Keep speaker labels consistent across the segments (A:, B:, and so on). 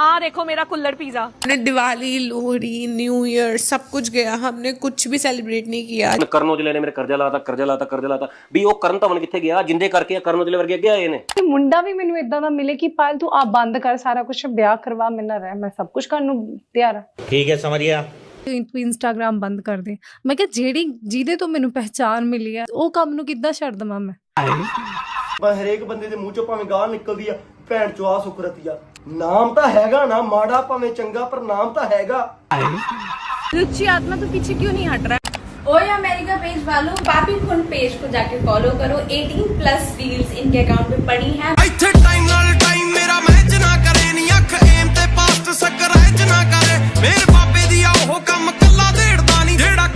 A: ਆ ਦੇਖੋ ਮੇਰਾ ਕੁੱਲੜ ਪੀਜ਼ਾ
B: हमने दिवाली लोहड़ी न्यू ईयर सब कुछ गया हमने कुछ भी सेलिब्रेट नहीं किया
C: ਮੈਂ ਕਰਨ ਔਜਲੇ ਨੇ ਮੇਰੇ ਕਰਜ਼ਾ ਲਾਤਾ ਕਰਜ਼ਾ ਲਾਤਾ ਕਰਜ਼ਾ ਲਾਤਾ ਵੀ ਉਹ ਕਰਨ ਧਵਨ ਕਿੱਥੇ ਗਿਆ ਜਿੰਦੇ ਕਰਕੇ ਆ ਕਰਨ ਔਜਲੇ ਵਰਗੇ ਅੱਗੇ ਆਏ ਨੇ
D: ਕਿ ਮੁੰਡਾ ਵੀ ਮੈਨੂੰ ਇਦਾਂ ਦਾ ਮਿਲੇ ਕਿ ਪਾਲ ਤੂੰ ਆ ਬੰਦ ਕਰ ਸਾਰਾ ਕੁਝ ਵਿਆਹ ਕਰਵਾ ਮੇਰੇ ਨਾਲ ਰਹਿ ਮੈਂ ਸਭ ਕੁਝ ਕਰਨ ਨੂੰ ਤਿਆਰ ਹਾਂ
E: ਠੀਕ ਹੈ ਸਮਝ ਗਿਆ
D: ਤੂੰ ਇੰਸਟਾਗ੍ਰam ਬੰਦ ਕਰ ਦੇ ਮੈਂ ਕਿਹਾ ਜਿਹੜੀ ਜਿਹਦੇ ਤੋਂ ਮੈਨੂੰ ਪਹਿਚਾਨ ਮਿਲੀ ਆ ਉਹ ਕੰਮ ਨੂੰ ਕਿੱਦਾਂ ਛੱਡ ਦਵਾਂ ਮੈਂ
F: ਪਰ ਹਰੇਕ ਬੰਦੇ ਦੇ ਮੂੰਹ ਚੋਂ ਭਾਵੇਂ ਗਾਲ ਨਿਕਲਦੀ ਆ ਭੈਣ ਚੋ ਆ ਸੁਕਰਤੀ ਆ ਨਾਮ ਤਾਂ ਹੈਗਾ ਨਾ ਮਾੜਾ ਭਾਵੇਂ ਚੰਗਾ ਪਰ ਨਾਮ ਤਾਂ ਹੈਗਾ
D: रुचि आत्मा तो पीछे क्यों नहीं हट रहा
G: ओए अमेरिका पेज वालों पापी खून पेज को जाके फॉलो करो 18 प्लस रील्स इनके अकाउंट पे पड़ी हैं
H: ਇੱਥੇ ਟਾਈਮ ਨਾਲ ਟਾਈਮ ਮੇਰਾ ਮੈਚ ਨਾ ਕਰੇ ਨੀ ਅੱਖ ਏਮ ਤੇ ਪਾਸਟ ਸਕਰੈਚ ਨਾ ਕਰੇ ਮੇਰ ਬਾਬੇ ਦੀ ਆ ਉਹ ਕੰਮ ਕੱਲਾ ਢੇੜਦਾ ਨਹੀਂ ਜਿਹੜਾ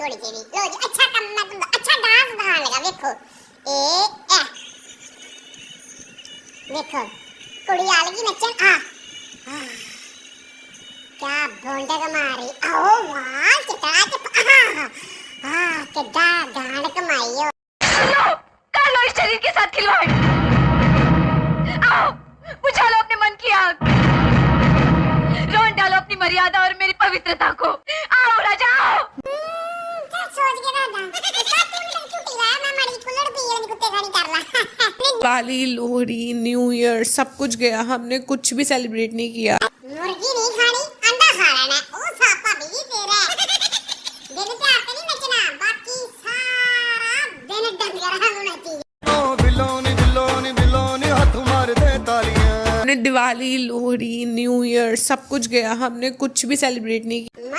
I: थोड़ी जी लो जी अच्छा कम मत तुमको अच्छा डांस बहाने लगा देखो। ए ए। देखो कुड़ी आ लगी नचन। आ। क्या बोंडे मारी आओ वाह कितना के आ। आ, के डा गान के मायो लो
G: कर लो इस शरीर के साथ खिलवाड़। आओ बुझा लो अपने मन की आग। रोन डालो अपनी मर्यादा और मेरी पवित्रता को। आओ, राजा
B: दिवाली लोहरी न्यू ईयर सब कुछ गया। हमने कुछ भी सेलिब्रेट नहीं किया।
I: मुर्गी नहीं खानी अंडा खा ओ
H: भी दिन से आते तो नहीं नचना बाकी सारा
B: दिन दिवाली लोहड़ी न्यू ईयर सब कुछ गया। हमने कुछ भी सेलिब्रेट नहीं किया।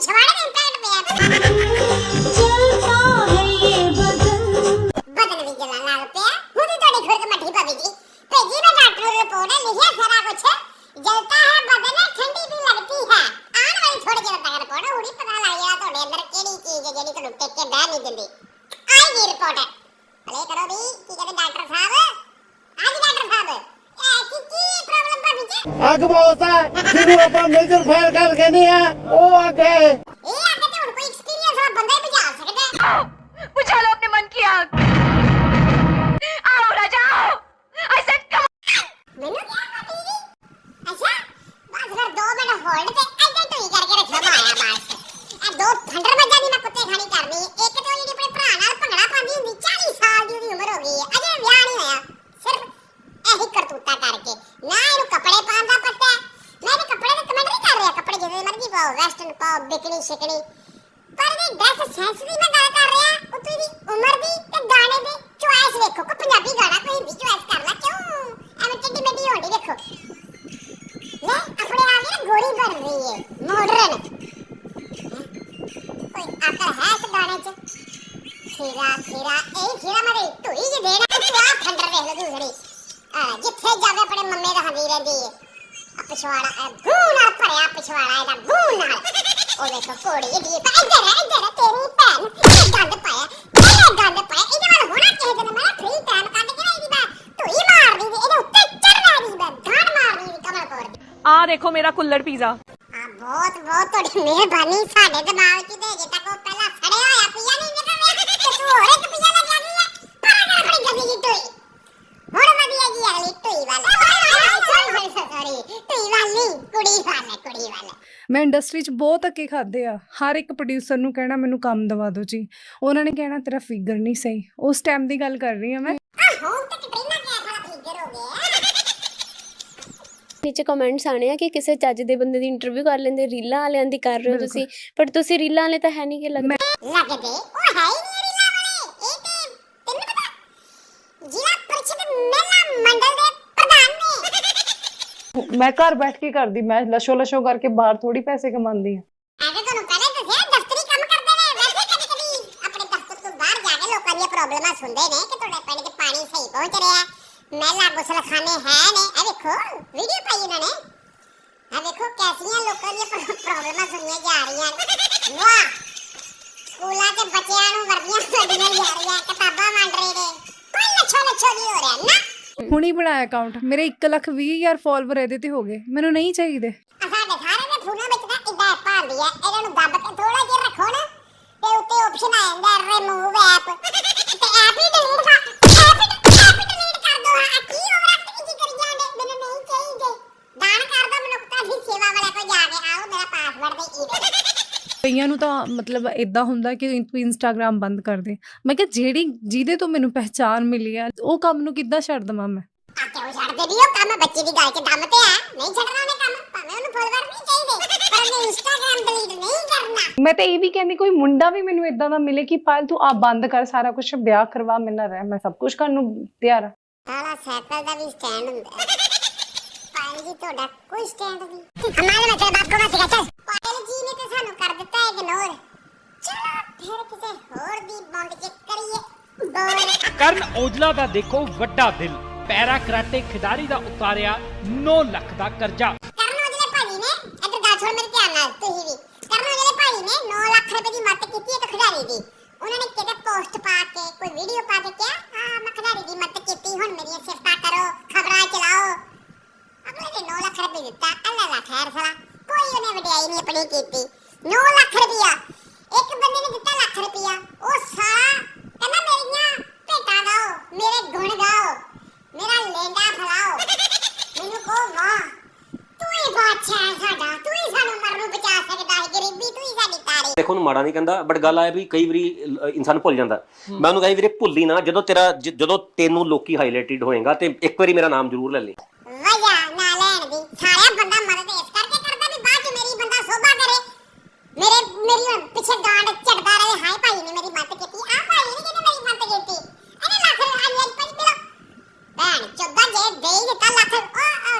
I: ਸਾਗ ਖਾਣ ਤੋਂ ਬਾਅਦ ਕੀ ਟੱਟੀ ਪੀਲੀ ਜਾਂਦੀ ਕਿ ਹਰੀ ਜਾਂਦੀ ਹੈ ਕਿਦਾਂ ਇੰਪੈਕਟ ਪਿਆ ਭਾਬੀ ਤੁਹਾਡੀ ਬੋਡੀ ਨੂੰ ਥੋੜੇ ਜਿਹਾ ਖੋਲ ਕੇ ਦੱਸੋ ਠੰਡ ਲੱਗਦੀ ਹੈ ਗਰਮੀ ਲੱਗਦੀ ਹੈ ਠੰਡੀ ਠੰਡੀ ਪਵਨ ਦਸੰਬਰ ਦੇ ਮਹੀਨੇ ਪਹਾੜਾਂ 'ਚ ਫੈਸ਼ਨ ਸ਼ੋਅ ਕਰਨਾ ਠੰਡੀ ਲੱਗਣੀ ਹੈ ਜਾ ਮੋਟੇ ਕੱਪੜੇ ਪਾ ਲਿਆ ਫਿਰ ਕਹਿੰਦੀ ਮੇਰੀ ਬੋਡੀ ਤੇ ਇੰਪੈਕਟ ਪਿਆ ਬੋਡੀ ਤੇਰੀ ਤੇਰੀ ਤੇਰੇ ਪਿਛਵਾੜੇ ਤੇ ਇੰਪੈਕਟ ਪਿਆ ਚਲਤਾ ਹੈ ਇਹ ਬਦਨ ਬਦਨ ਵੀ ਜਲਣ ਲੱਗ ਪਿਆ ਹੁਣ ਤੁਹਾਡੀ ਖੁਰਕ ਮੱਠੀ ਭਾਬੀ ਜੀ ਭੇਜੀ ਮੈਂ ਡਾਕਟਰ ਨੂੰ ਰਿਪੋਰਟ ਲਿਖਿਆ ਸਾਰਾ ਕੁਝ ਜਲਤਾ ਹੈ ਬਦਨ ਠੰਡੀ ਵੀ ਲੱਗਦੀ ਹੈ ਆਉਣ ਵਾਲੀ ਥੋੜੀ ਜਿਹੀ ਤੱਕ ਰਿਪੋਰਟ ਹੁਣੀ ਪਤਾ ਲੱਗ ਜਾਣਾ ਤੁਹਾਡੇ ਅੰਦਰ ਕਿਹੜੀ ਚੀਜ਼ ਹੈ ਜਿਹੜੀ ਤੁਹਾਨੂੰ ਟਿਕ ਕੇ ਬਹਿ ਨਹੀਂ ਦਿੰਦੀ ਆਏਗੀ ਰਿਪੋਰਟ ਹਲੇ ਕਰੋ ਵੀ ਕੀ ਕਹਿੰਦੇ ਡਾਕਟਰ ਸਾਹਿਬ ਹਾਂਜੀ ਡਾਕਟਰ ਸਾਹਿਬ ਇਹ ਕੀ ਕੀ ਪ੍ਰੋਬਲਮ ਭਾਬੀ ਜੀ
E: ਅੱਗ ਬਹੁਤ ਹੈ ਜਿਹਨੂੰ ਆਪਾਂ ਮੇਜਰ ਫਾਇਰ ਕਰ ਕਹਿੰਦੇ ਆ ਉਹ ਅੱਗ ਹੈ।
I: বেকনি সেকনি ਆ ਦੇਖੋ
A: ਮੇਰਾ ਕੁੱਲੜ ਪੀਜ਼ਾ।
I: ਆ ਬਹੁਤ ਬਹੁਤ ਤੁਹਾਡੀ ਮਿਹਰਬਾਨੀ। ਸਾਡੇ ਦਿਮਾਗ 'ਚ ਤੇ ਜੇ ਤੱਕ ਉਹ ਪਹਿਲਾਂ ਸੜਿਆ ਹੋਇਆ ਪੀਆ ਨਹੀਂ ਨਿਕਲਿਆ ਤੇ ਤੂੰ ਹੋਰ ਇੱਕ ਪੀਆ ਲੈ ਕੇ ਆ। ਗਈ ਆ ਪਰ ਕਰ ਆਪਣੀ ਗੱਡੀ ਦੀ ਢੋਈ। ਹੁਣ ਵਧੀਆ ਜੀ ਅਗਲੀ ਢੋਈ ਵਾਲਾ। ਸੌਰੀ ਢੋਈ ਵਾਲੀ। ਕੁੜੀ ਵਾਲਾ ਕੁੜੀ ਵਾਲਾ
D: ਮੈਂ ਇੰਡਸਟਰੀ 'ਚ ਬਹੁਤ ਧੱਕੇ ਖਾਦੇ ਆ। ਹਰ ਇੱਕ ਪ੍ਰੋਡਿਊਸਰ ਨੂੰ ਕਹਿਣਾ ਮੈਨੂੰ ਕੰਮ ਦਵਾ ਦਿਓ ਜੀ। ਉਹਨਾਂ ਨੇ ਕਹਿਣਾ ਤੇਰਾ ਫਿਗਰ ਨਹੀਂ ਸਹੀ। ਉਸ ਟਾਈਮ ਦੀ ਗੱਲ ਕਰ ਰਹੀ ਹਾਂ ਮੈਂ।
I: ਹੁਣ ਤੱਕ ਟ੍ਰੇਨਾਂ ਕਿਆ ਸਾਲਾ ਫਿਗਰ ਹੋ ਗਿਆ
J: ਨੀਚੇ ਕਮੈਂਟਸ ਆਣੇ ਆ ਕਿ ਕਿਸੇ ਚੱਜ ਦੇ ਬੰਦੇ ਦੀ ਇੰਟਰਵਿਊ ਕਰ ਲੈਂਦੇ ਰੀਲਾਂ ਵਾਲਿਆਂ ਦੀ ਕਰ ਰਹੇ ਹੋ ਤੁਸੀਂ। ਪਰ ਤੁਸੀਂ ਰੀਲਾਂ ਵਾਲੇ ਤਾਂ ਹੈ ਨਹੀਂ ਕਿ ਲੱਗਦਾ।
I: ਲੱਗਦੇ? ਉਹ ਹੈ ਹੀ ਨਹੀਂ ਰੀਲਾ ਵਾਲੇ। ਇਹ ਤੇ ਤੈਨੂੰ ਪਤਾ ਜ਼ਿਲ੍ਹਾ ਪਰਿਸ਼ਦ ਮੇਲਾ ਮੰਡਲ ਦੇ ਪ੍ਰਧਾਨ ਨੇ।
D: ਮੈਂ ਘਰ ਬੈਠ ਕੇ ਕਰਦੀ ਮੈਂ ਲਸ਼ੋ ਲਸ਼ੋ ਕਰਕੇ ਬਾਹਰ ਥੋੜੀ ਪੈਸੇ ਕਮਾਉਂਦੀ ਆ
I: ਐਵੇਂ ਤੁਹਾਨੂੰ ਪਹਿਲੇ ਦੱਸਿਆ ਦਫ਼ਤਰੀ ਕੰਮ ਕਰਦੇ ਨੇ। ਵੈਸੇ ਕਦੀ ਕਦੀ ਆਪਣੇ ਦਫ਼ਤਰ ਤੋਂ ਬਾਹਰ ਜਾ ਕੇ ਲੋਕਾਂ ਦੀਆਂ ਪ੍ਰੋਬਲਮਾਂ ਸੁਣਦੇ ਨੇ ਕਿ ਤੁਹਾਡੇ ਪਿੰਡ 'ਚ ਪਾਣੀ ਸਹੀ ਪਹੁੰਚ ਰਿਹਾ। ਮਹਿਲਾ ਗੁਸਲਖਾਨੇ ਹੈ ਨੇ ਇਹ ਵੇਖੋ ਵੀਡੀਓ ਪਾਈ ਉਹਨਾਂ ਨੇ ਇਹ ਵੇਖੋ ਕੈਸੀਆਂ ਲੋਕਾਂ ਦੀਆਂ ਪ੍ਰੋਬਲਮਾਂ ਸੁਣੀਆਂ ਜਾ ਰਹੀਆਂ ਨੇ ਵਾਹ ਸਕੂਲਾਂ 'ਚ ਬੱਚਿਆਂ ਨੂੰ ਵਰਦੀਆਂ ਕੱਢੀਆਂ ਜਾ ਰਹੀਆਂ ਕਿਤਾਬਾਂ ਵੰਡ ਰਹੇ ਨੇ ਕੋਈ ਲੱਛੋ ਲੱਛੋ ਨਹੀਂ ਹੋ ਰਿਹਾ ਨਾ
D: ਹੁਣੀ ਬਣਾਇਆ ਅਕਾਊਂਟ ਮੇਰੇ 1 ਲੱਖ 20 ਹਜ਼ਾਰ ਫਾਲੋਅਰ ਇਹਦੇ ਤੇ ਹੋ ਗਏ। ਮੈਨੂੰ ਨਹੀਂ ਚਾਹੀਦੇ।
I: ਆ ਸਾਡੇ ਸਾਰੇ ਦੇ ਫੋਨਾਂ ਵਿੱਚ ਨਾ ਇਦਾਂ ਐਪ ਆਉਂਦੀ ਹੈ। ਇਹਨਾਂ ਨੂੰ ਦੱਬ ਕੇ ਥੋੜਾ ਜਿਹਾ ਰੱਖੋ ਨਾ ਤੇ ਉੱਤੇ ਆਪਸ਼ਨ ਆ ਜਾਂਦਾ ਰਿਮੂਵ ਐਪ ਤੇ ਐਪ ਹੀ ਡਿਲੀਟ ਕਰ ਐਪ ਹੀ ਐਪ ਡਿਲੀਟ ਕਰ ਦੋ ਆ ਕੀ ਓਵਰ ਐਕਟਿੰਗ ਕਰੀ ਜਾਂਦੇ ਮੈਨੂੰ ਨਹੀਂ ਚਾਹੀਦੇ ਦਾਨ ਕਰ ਦੋ ਮਨੁੱਖਤਾ ਦੀ ਸੇਵਾ ਵਾਲੇ ਕੋਲ ਜਾ ਕੇ ਆਓ ਮੇਰਾ ਪਾਸਵਰਡ ਦੇ ਈਮੇਲ
D: ਕਈਆਂ ਨੂੰ ਤਾਂ ਮਤਲਬ ਇਦਾਂ ਹੁੰਦਾ ਕਿ ਤੂੰ ਇੰਸਟਾਗ੍ਰam ਬੰਦ ਕਰ ਦੇ। ਮੈਂ ਕਿਹਾ ਜਿਹੜੀ ਜਿਹਦੇ ਤੋਂ ਮੈਨੂੰ ਪਹਿਚਾਨ ਮਿਲੀ ਆ ਉਹ ਕੰਮ ਨੂੰ ਕਿੱਦਾਂ ਛੱਡ ਦਵਾਂ ਮੈਂ?
I: ਆ ਕਿਉਂ ਛੱਡਦੇ ਨਹੀਂ ਉਹ ਕੰਮ ਬੱਚੇ ਦੀ ਗੱਲ 'ਚ ਦਮ ਤੇ ਆ। ਨਹੀਂ ਛੱਡਣਾ ਉਹਨੇ ਕੰਮ ਭਾਵੇਂ ਉਹਨੂੰ ਫੋਲੋਵਰ ਨਹੀਂ ਚਾਹੀਦੇ ਪਰ ਉਹਨੇ ਇੰਸਟਾਗ੍ਰam ਡਿਲੀਟ ਨਹੀਂ ਕਰਨਾ।
D: ਮੈਂ ਤਾਂ ਇਹ ਵੀ ਕਹਿੰਦੀ ਕੋਈ ਮੁੰਡਾ ਵੀ ਮੈਨੂੰ ਇਦਾਂ ਦਾ ਮਿਲੇ ਕਿ ਪਾਲ ਤੂੰ ਆ ਬੰਦ ਕਰ ਸਾਰਾ ਕੁਝ ਵਿਆਹ ਕਰਵਾ ਮੇਰੇ ਨਾਲ ਰਹਿ ਮੈਂ ਸਭ ਕੁਝ ਕਰਨ ਨੂੰ ਤਿਆਰ ਆ।
I: ਸਾਲਾ ਸਾਈਕਲ ਦਾ ਵੀ ਸਟੈਂਡ ਹੁੰਦਾ ਹੈ। ਪਾਇਲ ਜੀ ਤੁਹਾਡਾ ਕੋਈ ਸਟੈਂਡ ਨਹੀਂ। ਹਮਾਰੇ ਮਤਲਬ ਬਾਪ ਕੋ ਮਤ ਚੱਲ ਪਾਇਲ ਜੀ ਨੇ ਤਾਂ ਸਾਨੂੰ ਕਰ ਦਿੱਤਾ ਇਗਨੋਰ ਚਲੋ ਫਿਰ ਕਿਸੇ ਹੋਰ ਦੀ ਬੌਂਡ ਚੈੱਕ ਕਰੀਏ ਬੋਲ
K: ਕਰਨ ਔਜਲਾ ਦਾ ਦੇਖੋ ਵੱਡਾ ਦਿਲ। ਪੈਰਾ ਕਰਾਟੇ ਖਿਡਾਰੀ ਦਾ ਉਤਾਰਿਆ 9 ਲੱਖ ਦਾ ਕਰਜ਼ਾ।
I: ਕਰਨ ਔਜਲੇ ਭਾਜੀ ਨੇ, ਇੱਧਰ ਗੱਲ ਸੁਣ ਮੇਰੇ ਧਿਆਨ ਨਾਲ, ਤੁਸੀਂ ਵੀ। ਕਰਨ ਔਜਲੇ ਭਾਜੀ ਨੇ 9 ਲੱਖ ਰੁਪਏ ਦੀ ਮਦਦ ਕੀਤੀ ਇੱਕ ਖਿਡਾਰੀ ਦੀ। ਉਹਨਾਂ ਨੇ ਕਿਤੇ ਪੋਸਟ ਪਾ ਕੇ, ਕੋਈ ਵੀਡੀਓ ਪਾ ਕੇ ਕਿਹਾ, ਹਾਂ, ਮੈਂ ਖਿਡਾਰੀ ਦੀ ਮਦਦ ਕੀਤੀ, ਹੁਣ ਮੇਰੀਆਂ ਸਿਫਤਾਂ ਕਰੋ, ਖਬਰਾਂ ਚਲਾਓ। ਅਗਲੇ ਨੇ 9 ਲੱਖ ਰੁਪਏ ਦਿੱਤਾ, ਅੱਲਾ ਲਾ ਖੈਰ ਸਲਾ ਕੋਈ ਉਹਨੇ ਵਡਿਆਈ ਨਹੀਂ ਆਪਣੀ ਕੀਤੀ। 9 ਲੱਖ ਰੁਪਇਆ ਇੱਕ ਬੰਦੇ ਨੇ ਦਿੱਤਾ ਲੱਖ ਰੁਪਇਆ ਉਹ ਸਾਲਾ ਕਹਿੰਦਾ ਮੇਰੀਆਂ ਭੇਟਾਂ ਗਾਓ ਮੇਰੇ ਗੁਣ ਗਾਓ ਮੇਰਾ ਲੇਂਡਾ ਫਲਾਓ ਮੈਨੂੰ ਕਹੋ ਵਾਹ ਤੂੰ ਹੀ ਬਾਦਸ਼ਾਹ ਹੈ ਸਾਡਾ ਤੂੰ ਹੀ ਸਾਨੂੰ ਮਰਨ ਨੂੰ ਬਚਾ ਸਕਦਾ ਹੈ ਗਰੀਬੀ ਤੂੰ ਹੀ ਸਾਡੀ ਤਾਰੀ
C: ਦੇਖੋ ਉਹਨੂੰ ਮਾੜਾ ਨਹੀਂ ਕਹਿੰਦਾ ਬਟ ਗੱਲ ਆਇਆ ਵੀ ਕਈ ਵਾਰੀ ਅ, ਇਨਸਾਨ ਭੁੱਲ ਜਾਂਦਾ। ਮੈਂ ਉਹਨੂੰ ਕਹੀ ਵੀਰੇ ਭੁੱਲੀ ਨਾ ਜਦੋਂ ਤੇਰਾ ਜ- ਜਦੋਂ ਤੈਨੂੰ ਲੋਕੀ ਹਾਈਲਾਈਟਡ ਹੋਏਗਾ ਤੇ ਇੱਕ ਵਾਰੀ ਮੇਰਾ ਨਾਮ ਜ਼ਰੂਰ ਲੈ ਲਈ
I: ਵਜਾ ਨਾ ਲੈਣ ਦੀ। ਸਾਰਿਆ ਬੰਦਾ ਮਦਦ ਇਸ ਕਰਕੇ ਕਰਦਾ ਵੀ ਬਾਅਦ ਚ ਮੇਰੀ ਬੰਦਾ ਸੋਭਾ ਕਰੇ। ਮੇਰੇ ਮੇਰੀ ਹੁਣ ਪਿੱਛੇ ਗਾਂਡ ਝੜਦਾ ਰਹੇ ਹਾਏ ਭਾਈ ਨੇ ਮੇਰੀ ਮਦਦ ਕੀਤੀ। ਆ ਭਾਈ ਨੇ ਕਿਹਨੇ ਮੇਰੀ ਮਦਦ ਕੀਤੀ? ਇਹਨੇ ਲੱਖ ਰੁਪਏ ਅੱਜ ਪੰਜ ਮਿਲੋ ਭੈਣ ਚੋਦਾ ਜੇ ਦੇ ਹੀ ਦਿੱਤਾ ਲੱਖ ਉਹ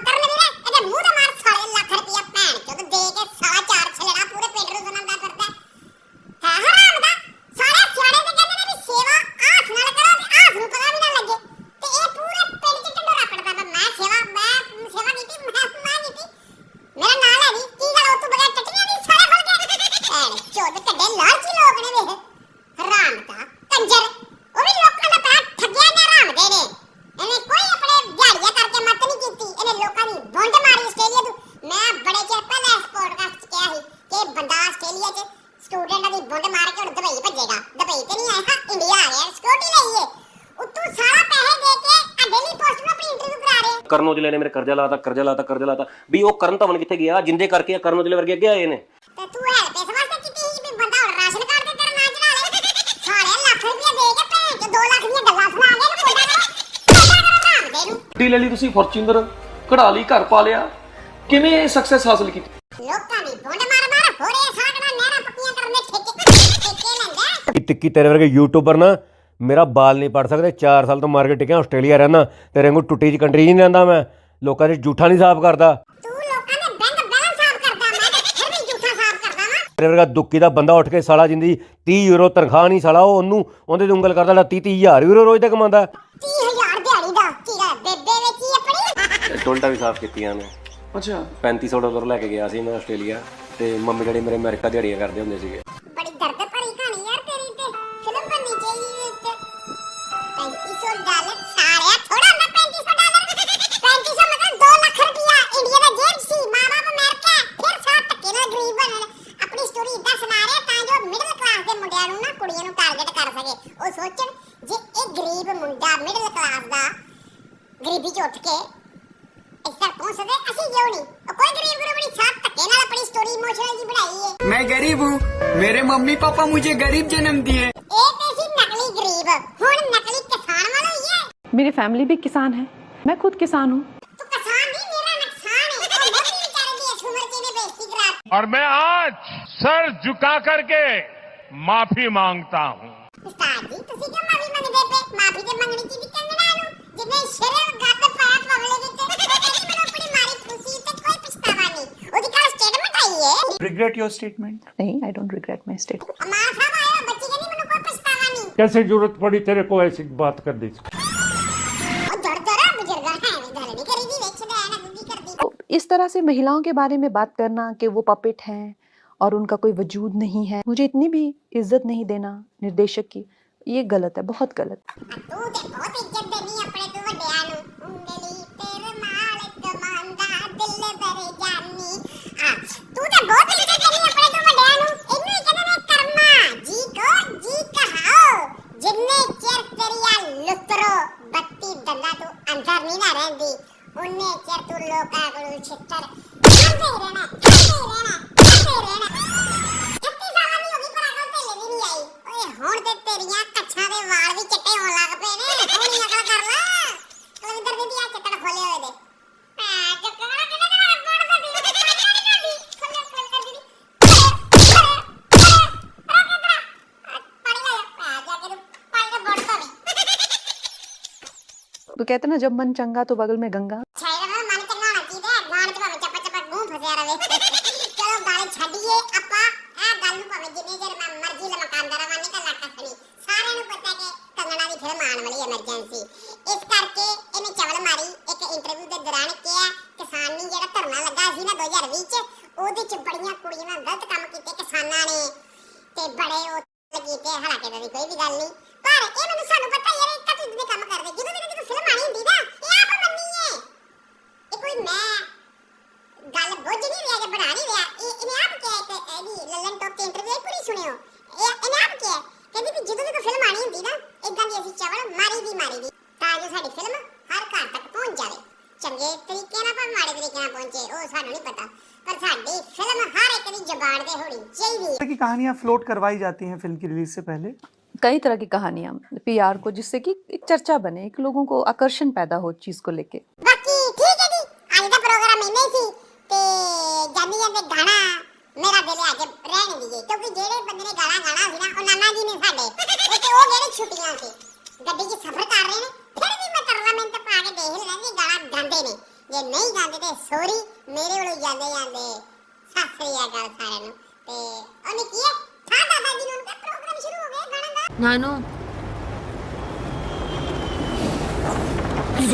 I: ਕਰਨ ਵੀਰੇ ਇਹਦੇ ਮੂੰਹ ਤੇ ਮਾਰ ਸਾਲੇ ਲੱਖ ਰੁਪਇਆ ਭੈਣ ਚੋਦ ਦੇ ਕੇ ਸਾਲਾ ਚਾਰ ਛਲੜਾ ਪੂਰੇ ਪਿੰਡ ਨੂੰ ਸੁਣਾਉਂਦਾ ਫਿਰਦਾ ਹੈ ਹਰਾਮ ਦਾ ਸਾਰੇ ਸਿਆਣੇ ਤੇ ਕਹਿੰਦੇ ਨੇ ਵੀ ਸੇਵਾ ਆਖ ਨਾਲ ਕਰੋ ਤੇ ਆਖ ਨੂੰ ਪਤਾ ਵੀ ਨਾ ਲੱਗੇ ਤੇ ਇਹ ਪੂਰੇ ਪਿੰਡ ਚ ਢੰਡੋਰਾ ਪੜਦਾ ਵਾ ਮੈਂ ਸੇਵਾ ਮੈਂ ਸੇਵਾ ਕੀਤੀ ਮੈਂ ਮੈਂ ਕੀਤੀ ਮੇਰਾ ਨਾਂ ਲੈ ਦੀ ਕੀ ਗੱਲ ਉਹ ਤੋਂ ਬਗੈਰ ਟੱਟੀਆਂ ਦੀ ਸਾਰੇ ਖੋਲ ਕੇ ਭੈਣ ਚੋਦ ਕੱਡੇ ਲਾਲਚੀ ਲੋਕ ਨੇ ਵੇਖ ਹਰਾਮ ਦਾ ਕੰਜਰ ਉਹ ਵੀ ਲੋਕਾਂ ਦਾ ਪੈਰ ਠੱਗਿਆ ਨੇ ਹਰਾਮ ਦੇ ਨੇ ਇਹਨੇ ਕੋਈ ਆਪਣੇ ਦਿਹਾੜੀਆਂ ਕਰਕੇ ਮਤ ਨਹੀਂ ਕੀਤੀ ਇਹਨੇ ਲੋਕਾਂ ਦੀ ਵੰਡ ਮਾਰੀ ਆਸਟ੍ਰੇਲੀਆ ਤੋਂ ਮੈਂ ਬੜੇ ਚਿਰ ਪਹਿਲਾਂ ਇਸ ਪੋਡਕਾਸਟ 'ਚ ਕਿਹਾ ਸੀ ਕਿ ਇਹ ਬੰਦਾ ਆਸਟ੍ਰੇਲੀਆ 'ਚ ਸਟੂਡੈਂਟਾਂ ਦੀ ਵੰਡ ਮਾਰ ਕੇ ਹੁਣ ਦੁਬਈ ਭੱਜੇਗਾ ਦੁਬਈ ਤੇ ਨਹੀਂ ਆਇਆ ਹਾਂ ਇੰਡੀਆ ਆ ਗਿਆ ਸਿਕਿਉਰਿਟੀ ਲਈਏ ਉੱਤੋਂ ਸਾਰਾ ਪੈਸੇ ਦੇ ਕੇ ਆ ਡੇਲੀ ਪੋਸਟ ਨੂੰ ਆਪਣੀ ਇੰਟਰਵਿਊ ਕਰਾ ਰਹੇ
C: ਕਰਨ ਔਜਲੇ ਨੇ ਮੇਰੇ ਕਰਜ਼ਾ ਲਾਤਾ ਕਰਜ਼ਾ ਲਾਤਾ ਕਰਜ਼ਾ ਲਾਤਾ। ਵੀ ਉਹ ਕਰਨ ਧਵਨ ਕਿੱਥੇ ਗਿਆ? ਜਿੰਦੇ ਕਰਕੇ ਕਰਨ ਔਜਲੇ ਵਰਗੇ ਅੱਗੇ ਆਏ ਨੇ।
I: ਤੇ ਤੂੰ ਹੈਲਪ ਇਸ ਵਾਸਤੇ ਕੀਤੀ ਸੀ ਵੀ ਬੰਦਾ ਹੁਣ ਰਾਸ਼ਨ ਕਾਰਡ ਤੇ ਤੇਰਾ ਨਾਂ ਚੜਾ ਲੇ। ਸਾਲੇ ਲੱਖ ਰੁਪਏ ਦੇ ਕੇ ਭੈਣ ਚ 2 ਲੱਖ ਦੀਆਂ ਗੱਲਾਂ ਸੁਣਾ ਕੇ ਇਹਨੂੰ ਮੁੰਡਾ ਕਰੋ ਮੁੰਡਾ ਕਰੋ ਰਾਮ ਦੇ ਨੂੰ
K: ਗੱਡੀ ਲੈ ਲਈ ਤੁਸੀਂ ਫੋਰਚੂਨਰ ਕਢਾ ਲਈ ਘਰ ਪਾ ਲਿਆ। ਕਿਵੇਂ ਸਕਸੈਸ ਹਾਸਲ ਕੀਤੀ?
I: ਲੋਕਾਂ ਦੀ ਵੰਡ ਮਾਰ ਮਾਰ ਹੋਰੇ ਸਾਗਣਾ ਨਹਿਰਾਂ ਪੱਕੀਆਂ ਕਰਨ ਦੇ ਠੇਕੇ ਠੇਕੇ ਲੈਂਦਾ।
C: ਟਿੱਕੀ ਤੇਰੇ ਵਰਗੇ ਯੂਟਿਊਬਰ ਨਾ ਮੇਰਾ ਬਾਲ ਨਹੀਂ ਪੜ ਸਕਦੇ 4 ਸਾਲ ਤੋਂ ਮਾਰ ਕੇ ਟਿਕਿਆ ਆਸਟ੍ਰੇਲੀਆ ਰਹਿਣਾ ਤੇਰੇ ਵਾਂਗੂ ਟੁੱਟੀ ਜੀ ਕੰਟਰੀ ਨਹੀਂ ਰਹਿੰਦਾ ਮੈਂ। ਲੋਕਾਂ ਦੇ ਜੂਠਾ ਨਹੀਂ ਸਾਫ਼ ਕਰਦਾ।
I: ਤੂੰ ਲੋਕਾਂ ਦੇ ਬੈਂਕ ਬੈਲੈਂਸ ਸਾਫ਼ ਕਰਦਾ ਮੈਂ ਤੇ ਫਿਰ ਵੀ ਝੂਠਾ ਸਾਫ਼ ਕਰਦਾ ਵਾਂ।
C: ਤੇਰੇ ਵਰਗਾ ਦੁੱਕੀ ਦਾ ਬੰਦਾ ਉੱਠ ਕੇ ਸਾਲਾ ਜਿੰਦੀ 30 ਯੂਰੋ ਤਨਖਾਹ ਨਹੀਂ ਸਾਲਾ ਉਹ ਉਹਨੂੰ ਉਹਦੇ ਤੇ ਉਂਗਲ ਕਰਦਾ 30 30000 ਯੂਰੋ ਰੋਜ਼ ਦਾ ਕਮਾਉਂਦਾ।
I: 30000 ਦਿਹਾੜੀ ਦਾ ਕੀੜਾ ਬੇਬੇ ਵਿੱਚ ਹੀ ਆਪਣੀ।
C: ਟੋਲਟਾ ਵੀ ਸਾਫ਼ ਕੀਤੀਆਂ ਨੇ।
K: ਅੱਛਾ।
C: 3500 ਡਾਲਰ ਲੈ ਕੇ ਗਿਆ ਸੀ ਮੈਂ ਆਸਟ੍ਰੇਲੀਆ ਤੇ ਮੰਮੀ ਡੈਡੀ ਮੇਰੇ ਅਮਰੀਕਾ ਦਿਹਾੜੀਆਂ ਕਰਦੇ ਹੁੰਦੇ ਸੀਗੇ।
E: मम्मी पापा मुझे गरीब जन्म दिए।
A: मेरी फैमिली भी किसान है। मैं खुद किसान हूँ।
K: और मैं आज सर झुका करके माफ़ी माँगता हूँ।
E: रिग्रेट योर स्टेटमेंट
A: नहीं
I: I don't regret my statement
K: कैसे ज़रूरत पड़ी तेरे को ऐसी बात कर दी?
A: इस तरह से महिलाओं के बारे में बात करना कि वो पपेट हैं और उनका कोई वजूद नहीं है मुझे इतनी भी इज़्ज़त नहीं देना निर्देशक की। ये गलत है बहुत गलत। कहते हैं ना जब मन चंगा तो बगल में गंगा
I: ਛਾਇਰਾ ਦਾ ਮਨ ਚੰਗਾ ਹੋਣਾ ਚਾਹੀਦਾ ਹੈ। ਗਾਣ ਚ ਭਾਵੇਂ ਚੱਪਾ ਚੱਪਾ ਮੂੰਹ ਫਸਿਆ ਰਵੇ ਚਲੋ ਗਾਣੇ ਛੱਡੀਏ ਆਪਾਂ ਇਹ ਗੱਲ ਨੂੰ ਭਾਵੇਂ ਜਿੰਨੇ ਚਿਰ ਮੈਂ ਮਰਜ਼ੀ ਲਮਕਾਂਦਾ ਰਵਾਂ ਨਹੀਂ ਤਾਂ ਲੱਟ ਖਣੀ ਸਾਰਿਆਂ ਨੂੰ ਪਤਾ ਕਿ ਕੰਗਣਾ ਦੀ ਫਿਲਮ ਆਉਣ ਵਾਲੀ ਐਮਰਜੈਂਸੀ ਇਸ ਕਰਕੇ
E: कहानियाँ फ्लोट करवाई जाती हैं फिल्म की रिलीज से पहले
A: कई तरह की कहानियां पीआर को जिससे कि एक चर्चा बने एक लोगों को आकर्षण पैदा हो चीज को लेके
I: ਬਾਕੀ ਠੀਕ ਹੈ ਜੀ ਅੱਜ ਦਾ ਪ੍ਰੋਗਰਾਮ ਇੰਨਾ ਹੀ ਸੀ ਤੇ ਜਾਂਦੀ ਜਾਂਦੇ ਗਾਣਾ ਮੇਰਾ ਦਿਲ ਅੱਜ ਰਹਿਣ ਦੀਏ ਕਿਉਂਕਿ ਜਿਹੜੇ ਬੰਦੇ ਨੇ ਗਾਣਾ ਗਾਣਾ ਸੀ ਨਾ ਉਹ ਨਾਨਾ ਜੀ ਨੇ ਸਾਡੇ ਉਹ ਤੇ ਉਹ ਜਿਹੜੇ ਛੁੱਟੀਆਂ ਸੀ ਗੱਡੀ 'ਚ ਸਫ਼ਰ ਕਰ ਰਹੇ ਨੇ ਫਿਰ ਵੀ ਮੈਂ ਤਰਲਾ ਮਿੰਟ ਪਾ ਕੇ ਦੇਖ ਲੈਂਦੀ ਕਿ ਗਾਣਾ ਗਾਉਂਦੇ ਨੇ ਜੇ ਨਹੀਂ ਗਾਉਂਦੇ ਤੇ ਸੌਰੀ ਮੇਰੇ ਵੱਲੋਂ ਜਾਂਦੇ ਜਾਂਦੇ ਸਤਿ ਸ੍ਰੀ ਅਕਾਲ ਸਾਰਿਆਂ ਨੂੰ ਤੇ ਉਹਨੇ ਕੀ ਹੈ ਠਾ ਦਾਦਾ ਜੀ ਨੂੰ ਕਿਹਾ ਪ੍ਰੋਗਰਾਮ ਸ਼ੁਰੂ ਹੋ ਗਿਆ ਗਾਣਾ ਦਾ
J: ਨਾਨੂ।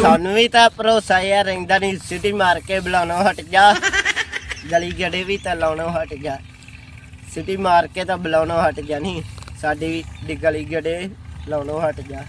F: ਸਾਨੂੰ ਵੀ ਤਾਂ ਭਰੋਸਾ ਯਾਰ ਰਹਿੰਦਾ ਨਹੀਂ ਸਿਟੀ ਮਾਰ ਕੇ ਬੁਲਾਉਣੋਂ ਹਟ ਜਾ। ਗਲੀ ਗੜੇ ਵੀ ਤਾਂ ਲਾਉਣੋਂ ਹਟ ਜਾ। ਸਿਟੀ ਮਾਰ ਕੇ ਤਾਂ ਬੁਲਾਉਣੋਂ ਹਟ ਜਾ ਨਹੀਂ ਸਾਡੀ ਵੀ ਗਲੀ ਗੜੇ ਲਾਉਣੋਂ ਹਟ ਜਾ।